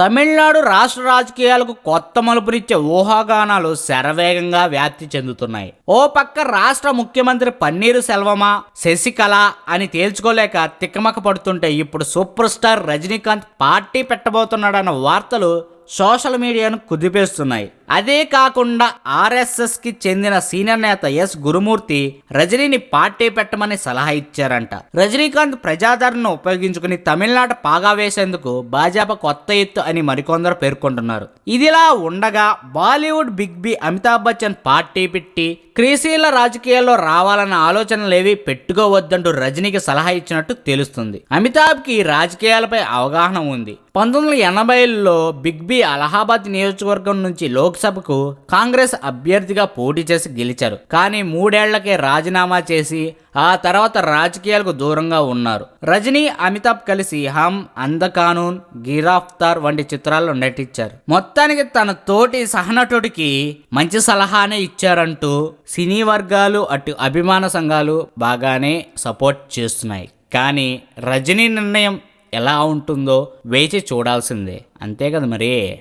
తమిళనాడు రాష్ట్ర రాజకీయాలకు కొత్త మలుపునిచ్చే ఊహాగానాలు శరవేగంగా వ్యాప్తి చెందుతున్నాయి. ఓ పక్క రాష్ట్ర ముఖ్యమంత్రి పన్నీరు సెల్వమా శశికళ అని తేల్చుకోలేక తిక్కమక పడుతుంటే ఇప్పుడు సూపర్ స్టార్ రజనీకాంత్ పార్టీ పెట్టబోతున్నాడన్న వార్తలు సోషల్ మీడియాను కుదిపేస్తున్నాయి. అదే కాకుండా ఆర్ఎస్ఎస్కి చెందిన సీనియర్ నేత ఎస్ గురుమూర్తి రజనీని పార్టీ పెట్టమని సలహా ఇచ్చారంట. రజనీకాంత్ ప్రజాదరణను ఉపయోగించుకుని తమిళనాడు పాగా వేసేందుకు భాజపా కొత్త ఎత్తు అని మరికొందరు పేర్కొంటున్నారు. ఇదిలా ఉండగా Bollywood big B Amitabh Bachchan party పెట్టి క్రీసీల రాజకీయాల్లో రావాలన్న ఆలోచనలేవి పెట్టుకోవద్దంటూ రజనీకి సలహా ఇచ్చినట్టు తెలుస్తుంది. అమితాబ్కి రాజకీయాలపై అవగాహన ఉంది. పంతొమ్మిది వందల ఎనభైలో బిగ్ బి అలహాబాద్ నియోజకవర్గం నుంచి లోక్సభకు కాంగ్రెస్ అభ్యర్థిగా పోటీ చేసి గెలిచారు. కానీ మూడేళ్ళకే రాజీనామా చేసి ఆ తర్వాత రాజకీయాలకు దూరంగా ఉన్నారు. రజనీ అమితాబ్ కలిసి హమ్ అందకానూన్ గిరాఫ్తార్ వంటి చిత్రాల్లో నటించారు. మొత్తానికి తన తోటి సహనటుడికి మంచి సలహానే ఇచ్చారంటూ సినీ వర్గాలు అటు అభిమాన సంఘాలు బాగానే సపోర్ట్ చేస్తున్నాయి. కానీ రజనీ నిర్ణయం ఎలా ఉంటుందో వేచి చూడాల్సిందే. అంతే కదా మరి?